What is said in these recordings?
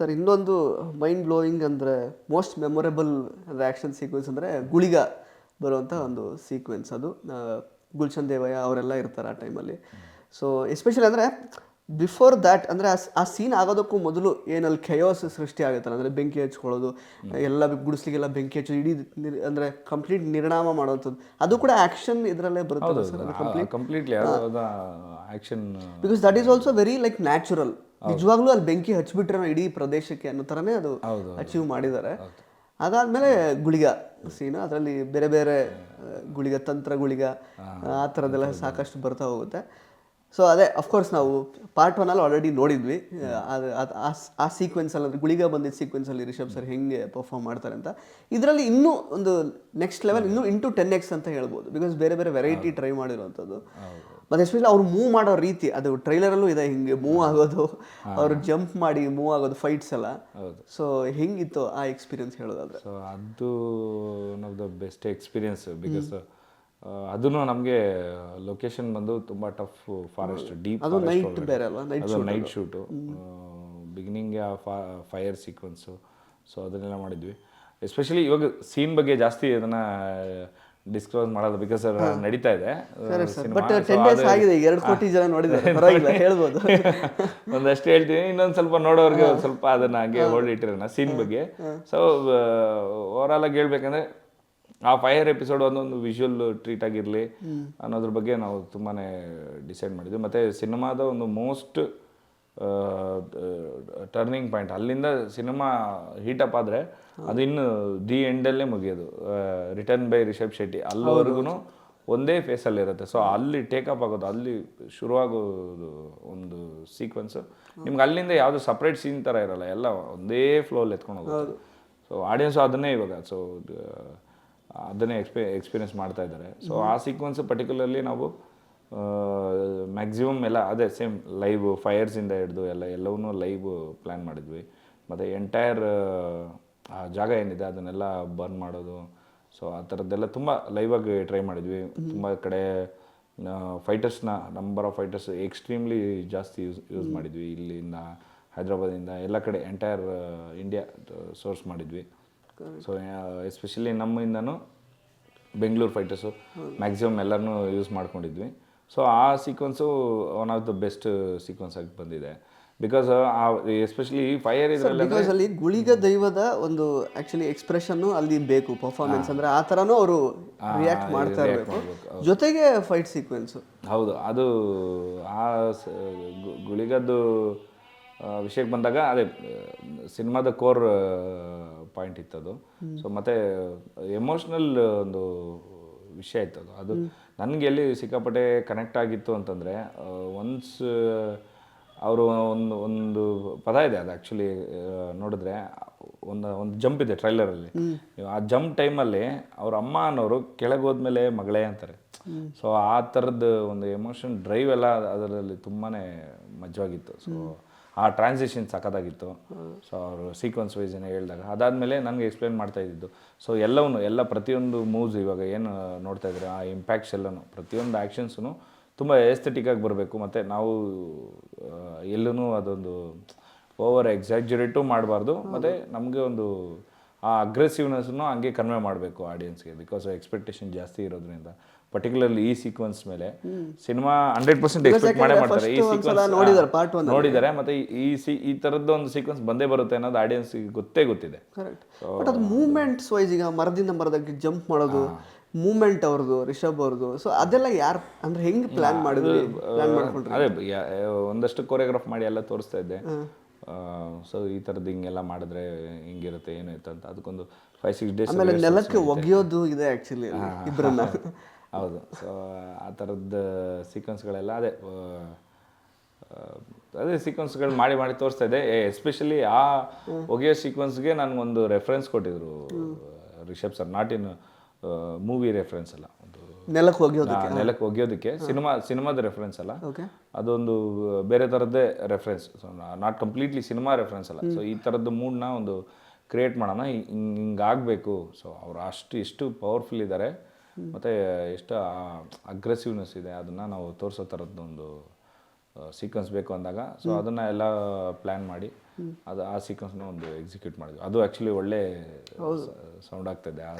Sir, ಇನ್ನೊಂದು mind blowing ಅಂದರೆ most memorable ಅಂದರೆ ಆ್ಯಕ್ಷನ್ ಸೀಕ್ವೆನ್ಸ್ ಅಂದರೆ ಗುಳಿಗ ಬರುವಂಥ ಒಂದು ಸೀಕ್ವೆನ್ಸ್ ಅದು. ಗುಲ್ಶನ್ ದೇವಯ್ಯ ಅವರೆಲ್ಲ ಇರ್ತಾರೆ ಆ ಟೈಮಲ್ಲಿ ಸೊ ಎಸ್ಪೆಷಲಿ ಅಂದರೆ ಬಿಫೋರ್ ದ್ಯಾಟ್ ಅಂದರೆ ಆ ಸೀನ್ ಆಗೋದಕ್ಕೂ ಮೊದಲು ಏನಲ್ಲಿ ಖಯೋಸ್ ಸೃಷ್ಟಿ ಆಗುತ್ತಲ್ಲ ಅಂದರೆ ಬೆಂಕಿ ಹಚ್ಕೊಳ್ಳೋದು ಎಲ್ಲ ಗುಡಿಸ್ಲಿಗೆಲ್ಲ ಬೆಂಕಿ ಹಚ್ಚೋದು ಇಡೀ ಅಂದರೆ ಕಂಪ್ಲೀಟ್ ನಿರ್ಣಾಮ ಮಾಡೋವಂಥದ್ದು. ಅದು ಕೂಡ ಆ್ಯಕ್ಷನ್ ಇದರಲ್ಲೇ ಬರುತ್ತೆ sir completely action because that is also very like natural ನಿಜವಾಗ್ಲೂ ಅಲ್ಲಿ ಬೆಂಕಿ ಹಚ್ಬಿಟ್ರೆ ಇಡೀ ಪ್ರದೇಶಕ್ಕೆ ಅನ್ನೋ ಥರನೇ ಅದು ಅಚೀವ್ ಮಾಡಿದ್ದಾರೆ. ಅದಾದಮೇಲೆ ಗುಳಿಗ ಸೀನ್ ಅದರಲ್ಲಿ ಬೇರೆ ಬೇರೆ ಗುಳಿಗ ತಂತ್ರ ಗುಳಿಗ ಆ ಥರದ್ದೆಲ್ಲ ಸಾಕಷ್ಟು ಬರ್ತಾ ಹೋಗುತ್ತೆ. ಸೊ ಅದೇ ಅಫ್ಕೋರ್ಸ್ ನಾವು ಪಾರ್ಟ್ ಒನಲ್ಲಿ ಆಲ್ರೆಡಿ ನೋಡಿದ್ವಿ. ಅದು- ಅದು- ಆ ಸೀಕ್ವೆನ್ಸಲ್ಲಿ ಅಂದರೆ ಗುಳಿಗ ಬಂದಿದ್ದ ಸೀಕ್ವೆನ್ಸಲ್ಲಿ ರಿಷಬ್ ಸರ್ ಹೆಂಗೆ ಪರ್ಫಾರ್ಮ್ ಮಾಡ್ತಾರೆ ಅಂತ. ಇದರಲ್ಲಿ ಇನ್ನೂ ಒಂದು ನೆಕ್ಸ್ಟ್ ಲೆವೆಲ್ ಇನ್ನೂ ಇಂಟು ಟೆನ್ ಎಕ್ಸ್ ಅಂತ ಹೇಳ್ಬೋದು. ಬಿಕಾಸ್ ಬೇರೆ ಬೇರೆ ವೆರೈಟಿ ಟ್ರೈ ಮಾಡಿರುವಂಥದ್ದು. ಮತ್ತು ಎಸ್ಪೆಷಲಿ ಅವ್ರು ಮೂವ್ ಮಾಡೋ ರೀತಿ ಅದು ಟ್ರೈಲರಲ್ಲೂ ಇದೆ ಹಿಂಗೆ ಮೂವ್ ಆಗೋದು. ಅವರು ಜಂಪ್ ಮಾಡಿ ಮೂವ್ ಆಗೋದು ಫೈಟ್ಸ್ ಎಲ್ಲ. ಸೊ ಹೆಂಗಿತ್ತು ಆ ಎಕ್ಸ್ಪೀರಿಯನ್ಸ್ ಹೇಳೋದಾದ್ರೆ? ಸೊ ಅದು one of the best experience because ಅದನ್ನು ನಮಗೆ ಲೊಕೇಶನ್ ಬಂದು ತುಂಬ ಟಫ್ ಫಾರೆಸ್ಟ್ ಡೀಪ್ ಅದು ನೈಟ್ ಬೇರೆ ಅಲ್ವಾ? ನೈಟ್ ಅದು night shoot beginning fire sequence so ಅದನ್ನೆಲ್ಲ ಮಾಡಿದ್ವಿ. ಎಸ್ಪೆಷಲಿ ಇವಾಗ ಸೀನ್ ಬಗ್ಗೆ ಜಾಸ್ತಿ ಅದನ್ನ ಡಿಸ್ಕ್ಲೋಸ್ ಮಾಡೋದು ಬಿಕಾಸ್ ನಡೀತಾ ಇದೆ. ಬಟ್ ಟೆನ್ ಡೇಸ್ ಎರಡು ಕೋಟಿ ಜನ ನೋಡಿದ್ದಾರೆ. ಪರವಾಗಿಲ್ಲ ಹೇಳ್ಬೋದು. ಒಂದಷ್ಟು ಹೇಳ್ತೀನಿ. ಇನ್ನೊಂದು ಸ್ವಲ್ಪ ನೋಡೋರ್ಗೆ ಸ್ವಲ್ಪ ಅದನ್ನ ಹೋಲ್ಡ್ ಇಟ್ಟಿರೋಣ ಸೀನ್ ಬಗ್ಗೆ. ಸೊ ಓವರಾಲ್ ಆಗಿ ಹೇಳ್ಬೇಕಂದ್ರೆ ಆ ಫೈರ್ ಎಪಿಸೋಡ್ ಒಂದೊಂದು ವಿಷುವಲ್ ಟ್ರೀಟ್ ಆಗಿರಲಿ ಅನ್ನೋದ್ರ ಬಗ್ಗೆ ನಾವು ತುಂಬಾನೇ ಡಿಸೈಡ್ ಮಾಡಿದ್ವಿ. ಮತ್ತೆ ಸಿನಿಮಾದ ಒಂದು ಮೋಸ್ಟ್ ಟರ್ನಿಂಗ್ ಪಾಯಿಂಟ್ ಅಲ್ಲಿಂದ ಸಿನಿಮಾ ಹೀಟಪ್ ಆದರೆ ಅದು ಇನ್ನು ದಿ ಎಂಡಲ್ಲೇ ಮುಗಿಯೋದು. ರಿಟರ್ನ್ ಬೈ ರಿಷಬ್ ಶೆಟ್ಟಿ ಅಲ್ಲಿವರೆಗೂ ಒಂದೇ ಫೇಸಲ್ಲಿ ಇರುತ್ತೆ. ಸೊ ಅಲ್ಲಿ ಟೇಕಪ್ ಆಗೋದು ಅಲ್ಲಿ ಶುರುವಾಗೋದು ಒಂದು ಸೀಕ್ವೆನ್ಸು ನಿಮ್ಗೆ ಅಲ್ಲಿಂದ ಯಾವುದು ಸಪ್ರೇಟ್ ಸೀನ್ ಥರ ಇರಲ್ಲ ಎಲ್ಲ ಒಂದೇ ಫ್ಲೋಲ್ಲಿ ಎತ್ಕೊಂಡು ಹೋಗೋದು ಸೊ ಆಡಿಯನ್ಸು ಅದನ್ನೇ ಇವಾಗ. ಸೊ ಅದನ್ನೇ ಎಕ್ಸ್ಪೆ ಎಕ್ಸ್ಪೀರಿಯನ್ಸ್ ಮಾಡ್ತಾ ಇದ್ದಾರೆ. ಸೊ ಆ ಸೀಕ್ವೆನ್ಸ್ ಪರ್ಟಿಕ್ಯುಲರ್ಲಿ ನಾವು ಮ್ಯಾಕ್ಸಿಮಮ್ ಎಲ್ಲ ಅದೇ ಸೇಮ್ ಲೈವ್ ಫೈರ್ಸಿಂದ ಹಿಡಿದು ಎಲ್ಲ ಎಲ್ಲವನ್ನೂ ಲೈವ್ ಪ್ಲ್ಯಾನ್ ಮಾಡಿದ್ವಿ. ಮತ್ತು ಎಂಟೈರ್ ಆ ಜಾಗ ಏನಿದೆ ಅದನ್ನೆಲ್ಲ ಬರ್ನ್ ಮಾಡೋದು. ಸೊ ಆ ಥರದ್ದೆಲ್ಲ ತುಂಬ ಲೈವಾಗಿ ಟ್ರೈ ಮಾಡಿದ್ವಿ. ತುಂಬ ಕಡೆ ಫೈಟರ್ಸ್ನ ನಂಬರ್ ಆಫ್ ಫೈಟರ್ಸ್ ಎಕ್ಸ್ಟ್ರೀಮ್ಲಿ ಜಾಸ್ತಿ ಯೂಸ್ ಯೂಸ್ ಮಾಡಿದ್ವಿ. ಇಲ್ಲಿಂದ ಹೈದ್ರಾಬಾದಿಂದ ಎಲ್ಲ ಕಡೆ ಎಂಟೈರ್ ಇಂಡಿಯಾ ಸೋರ್ಸ್ ಮಾಡಿದ್ವಿ. ಸೊ ಎಸ್ಪೆಷಲಿ ನಮ್ಮಿಂದನೂ ಬೆಂಗಳೂರು ಫೈಟರ್ಸು ಮ್ಯಾಕ್ಸಿಮಮ್ ಎಲ್ಲರನ್ನೂ ಯೂಸ್ ಮಾಡ್ಕೊಂಡಿದ್ವಿ. ಸೊ ಆ sequence one of the best sequence ಆಗಿ ಬಂದಿದೆ. ಬಿಕಾಸ್ ಆ ಎಸ್ಪೆಷಲಿ ಫೈರ್ ಇದರಲ್ಲಿ ಬಿಕಾಸ್ ಅಲ್ಲಿ ಗುಳಿಗ ದೈವದ ಒಂದು ಆಕ್ಚುಲಿ ಎಕ್ಸ್ಪ್ರೆಷನ್ನು ಅಲ್ಲಿ ಬೇಕು ಪರ್ಫಾರ್ಮೆನ್ಸ್ ಅಂದರೆ ಆ ಥರನೂ ಅವರು ರಿಯಾಕ್ಟ್ ಮಾಡ್ತಾ ಇರಬೇಕು. ಜೊತೆಗೆ ಫೈಟ್ ಸೀಕ್ವೆನ್ಸು ಹೌದು ಅದು ಆ ಗುಳಿಗದ್ದು ವಿಷಯಕ್ಕೆ ಬಂದಾಗ ಅದೇ ಸಿನಿಮಾದ ಕೋರ್ ಪಾಯಿಂಟ್ ಇತ್ತು ಅದು ಸೊ ಮತ್ತೆ ಎಮೋಷ್ನಲ್ ಒಂದು ವಿಷಯ ಇತ್ತು ಅದು ಅದು ನನಗೆ ಎಲ್ಲಿ ಸಿಕ್ಕಾಪಟ್ಟೆ ಕನೆಕ್ಟ್ ಆಗಿತ್ತು ಅಂತಂದರೆ ಒನ್ಸ್ ಅವರು ಒಂದು ಒಂದು ಪದ ಇದೆ ಅದು ಆ್ಯಕ್ಚುಲಿ ನೋಡಿದ್ರೆ, ಒಂದು ಒಂದು ಜಂಪ್ ಇದೆ ಟ್ರೈಲರಲ್ಲಿ ಆ ಜಂಪ್ ಟೈಮಲ್ಲಿ ಅವ್ರ ಅಮ್ಮ ಅನ್ನೋರು ಕೆಳಗೆ ಹೋದ್ಮೇಲೆ ಮಗಳೇ ಅಂತಾರೆ. ಸೊ ಆ ಥರದ್ದು ಒಂದು ಎಮೋಷನ್ ಡ್ರೈವ್ ಎಲ್ಲ ಅದರಲ್ಲಿ ತುಂಬಾ ಮಜವಾಗಿತ್ತು. ಸೊ ಆ ಟ್ರಾನ್ಸಿಷನ್ ಸಖತ್ತಾಗಿತ್ತು. ಸೊ ಅವರು ಸೀಕ್ವೆನ್ಸ್ ವೈಸ್ ಏನೋ ಹೇಳಿದಾಗ. ಅದಾದಮೇಲೆ ನನಗೆ ಎಕ್ಸ್ಪ್ಲೇನ್ ಮಾಡ್ತಾ ಇದ್ದಿದ್ದು. ಸೊ ಎಲ್ಲವನ್ನು ಎಲ್ಲ ಪ್ರತಿಯೊಂದು ಮೂವ್ಸ್ ಇವಾಗ ಏನು ನೋಡ್ತಾ ಇದ್ರೆ ಆ ಇಂಪ್ಯಾಕ್ಟ್ಸ್ ಎಲ್ಲನೂ ಪ್ರತಿಯೊಂದು ಆ್ಯಕ್ಷನ್ಸೂ ತುಂಬ ಆಗಿ ಬರಬೇಕು. ಮತ್ತು ನಾವು ಎಲ್ಲೂ ಅದೊಂದು ಓವರ್ ಎಕ್ಸಾಜುರೇಟು ಮಾಡಬಾರ್ದು. ಮತ್ತು ನಮಗೆ ಒಂದು ಆ ಅಗ್ರೆಸಿವ್ನೆಸ್ನು ಹಂಗೆ ಕನ್ವೆ ಮಾಡಬೇಕು ಆಡಿಯನ್ಸ್ಗೆ ಬಿಕಾಸ್ ಎಕ್ಸ್ಪೆಕ್ಟೇಷನ್ ಜಾಸ್ತಿ ಇರೋದ್ರಿಂದ. ಪರ್ಟಿಕ್ಯುಲರ್ಲಿ ಈ ಸೀಕ್ವೆನ್ಸ್ ಮೇಲೆ ಸಿನಿಮಾ ಹಂಡ್ರೆಡ್ ಪರ್ಸೆಂಟ್ ಎಕ್ಸ್ಪೆಕ್ಟ್ ಮಾಡೇ ಮಾಡ್ತಾರೆ. ಈ ಸೀಕ್ವೆನ್ಸ್ ನೋಡಿದ್ದಾರೆ ಮತ್ತೆ ಈ- ಸಿ ಈ ಥರದ್ದು ಒಂದು ಸೀಕ್ವೆನ್ಸ್ ಬಂದೇ ಬರುತ್ತೆ ಅನ್ನೋದು ಆಡಿಯನ್ಸ್ ಗೊತ್ತೇ ಗೊತ್ತಿದೆ. ಕರೆಕ್ಟ್ ಬಟ್ ಅದು ಮೂವ್ಮೆಂಟ್ಸ್ ವೈಸ್ ಈಗ ಮರದಿಂದ ಮರದಕ್ಕೆ ಜಂಪ್ ಮಾಡೋದು ಮೂಮೆಂಟ್ ಅವ್ರದ್ದು ರಿಷಬ್ ಅವ್ರದ್ದು. ಸೊ ಅದೆಲ್ಲ ಯಾರು ಅಂದ್ರೆ ಹೆಂಗ್ ಪ್ಲಾನ್ ಮಾಡಿದ್ರು? ಪ್ಲಾನ್ ಮಾಡ್ಕೊಂಡ್ರಿ? ಅದೇ ಒಂದಷ್ಟು ಕೊರಿಯೋಗ್ರಾಫ್ ಮಾಡಿ ಎಲ್ಲ ತೋರಿಸ್ತಾ ಇದ್ದೆ. ಸೊ ಈ ಥರದ್ದು ಹಿಂಗೆಲ್ಲ ಮಾಡಿದ್ರೆ ಹಿಂಗಿರುತ್ತೆ ಏನು ಇತ್ತು ಅಂತ. ಅದಕ್ಕೊಂದು ಫೈವ್ ಸಿಕ್ಸ್ ಡೇಸ್ ಆಮೇಲೆ ನೆಲಕ್ಕೆ ಒಗೆಯೋದು ಇದೆ ಆಕ್ಚುಲಿ ಇಬ್ಬರನ್ನ ಹೌದು. ಸೊ ಆ ಥರದ್ದು ಸೀಕ್ವೆನ್ಸ್ಗಳೆಲ್ಲ ಅದೇ ಅದೇ ಸೀಕ್ವೆನ್ಸ್ಗಳು ಮಾಡಿ ಮಾಡಿ ತೋರಿಸ್ತಾ ಇದೆ. ಎಸ್ಪೆಷಲಿ ಆ ಒಗೆಯೋ ಸೀಕ್ವೆನ್ಸ್ಗೆ ನನಗೊಂದು ರೆಫರೆನ್ಸ್ ಕೊಟ್ಟಿದ್ರು Rishab sir not in movie reference ಅಲ್ಲ. ಒಂದು ನೆಲಕ್ಕೆ ಒಗೆಯೋದಕ್ಕೆ. ನೆಲಕ್ಕೆ ಒಗೆಯೋದಕ್ಕೆ. ಸಿನಿಮಾ ಸಿನಿಮಾದ ರೆಫರೆನ್ಸ್ ಅಲ್ಲ. ಅದೊಂದು ಬೇರೆ ಥರದ್ದೇ reference so not completely cinema reference ಅಲ್ಲ. ಸೊ ಈ ಥರದ್ದು ಮೂಡ್ನ ಒಂದು ಕ್ರಿಯೇಟ್ ಮಾಡೋಣ. ಹಿಂಗಾಗಬೇಕು ಸೊ ಅವ್ರು ಅಷ್ಟು ಎಷ್ಟು ಪವರ್ಫುಲ್ ಇದ್ದಾರೆ ಮತ್ತು ಎಷ್ಟು ಅಗ್ರೆಸಿವ್ನೆಸ್ ಇದೆ ಅದನ್ನು ನಾವು ತೋರಿಸೋ ಥರದ್ದು ಒಂದು ಸೀಕ್ವೆನ್ಸ್ ಬೇಕು ಅಂದಾಗ. ಸೊ ಅದನ್ನು ಎಲ್ಲ ಪ್ಲ್ಯಾನ್ ಮಾಡಿ ಅದು ಆ ಸೀಕ್ವೆನ್ಸ್ನ ಒಂದು ಎಕ್ಸಿಕ್ಯೂಟ್ ಮಾಡಿದ್ವಿ. ಅದು ಆ್ಯಕ್ಚುಲಿ ಒಳ್ಳೆ ಸೌಂಡ್ ಆಗ್ತದೆ. ಆ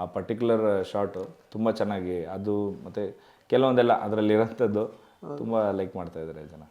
ಆ ಪರ್ಟಿಕ್ಯುಲರ್ ಶಾರ್ಟು ತುಂಬ ಚೆನ್ನಾಗಿ ಅದು ಮತ್ತು ಕೆಲವೊಂದೆಲ್ಲ ಅದರಲ್ಲಿ ಇರೋಂಥದ್ದು ತುಂಬ ಲೈಕ್ ಮಾಡ್ತಾ ಇದ್ದಾರೆ ಜನ.